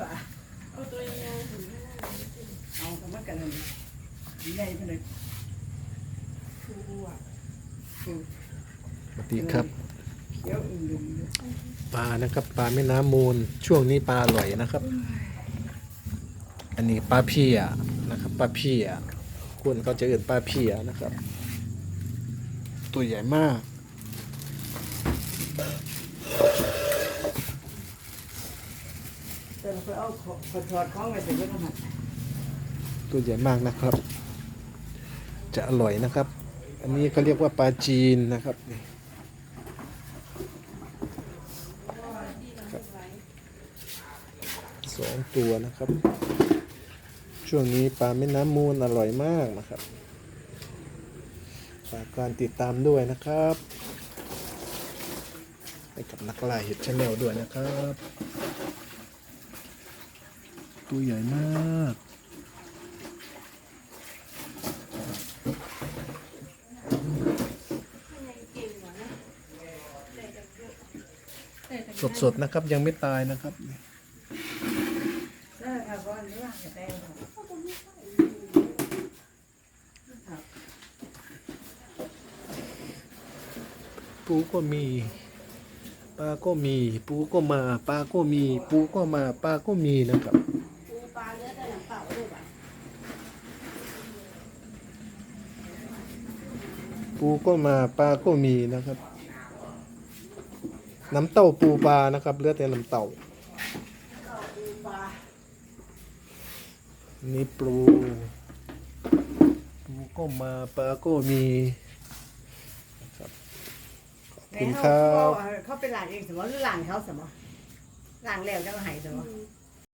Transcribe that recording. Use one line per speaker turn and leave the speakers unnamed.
ปลา
เอาตัวยังไงถึง
เอาคำว่ากันเลยใหญ่ไปเลย
ชูอะ
อืม
สวัสดีครับ
เขียวอุ่นดึงเลย
ปลานะครับปลาแม่น้ำมูลช่วงนี้ปลาอร่อยนะครับ อันนี้ปลาเพียนะครับปลาเพียคนเขาจะเอื่นปลาเพียนะครับ ตัวใหญ่มาก
แต่เราไปเอาขอขอถอดของไว้แต่ก็ต้องหัด
ตัวใหญ่มากนะครับ จะอร่อยนะครับ อันนี้เขาเรียกว่าปลาจีนนะครับนี่สองตัวนะครับ ช่วงนี้ปลาแม่น้ำมูลอร่อยมากนะครับฝากการติดตามด้วยนะครับให้กับนักล่าเห็ดชาแนลด้วยนะครับ ตัวใหญ่มากสดๆนะครับยังไม่ตายนะครับ
ได้ค่ะก้อนนี้ว่าจะได้ค่ะครับ
ปูก็มีปลาก็มี ปูก็มาปลาก็มี ปูก็มาปลาก็มีนะครับ
ปูปลาเนื้อแต่หนังเต่าลูกอะ
ปูก็มาปลาก็มีนะครับ น้ำเต้าปูปลานะครับเลือดแต่น้ำเต้านี่ปูปูก็มาปลาก็มีครับขอบคุณค
เขา
รับ
เขาเป็นหลานเองสมมติหรือหลานเขาสมมติหลานแล้วจะมาหายสมมติ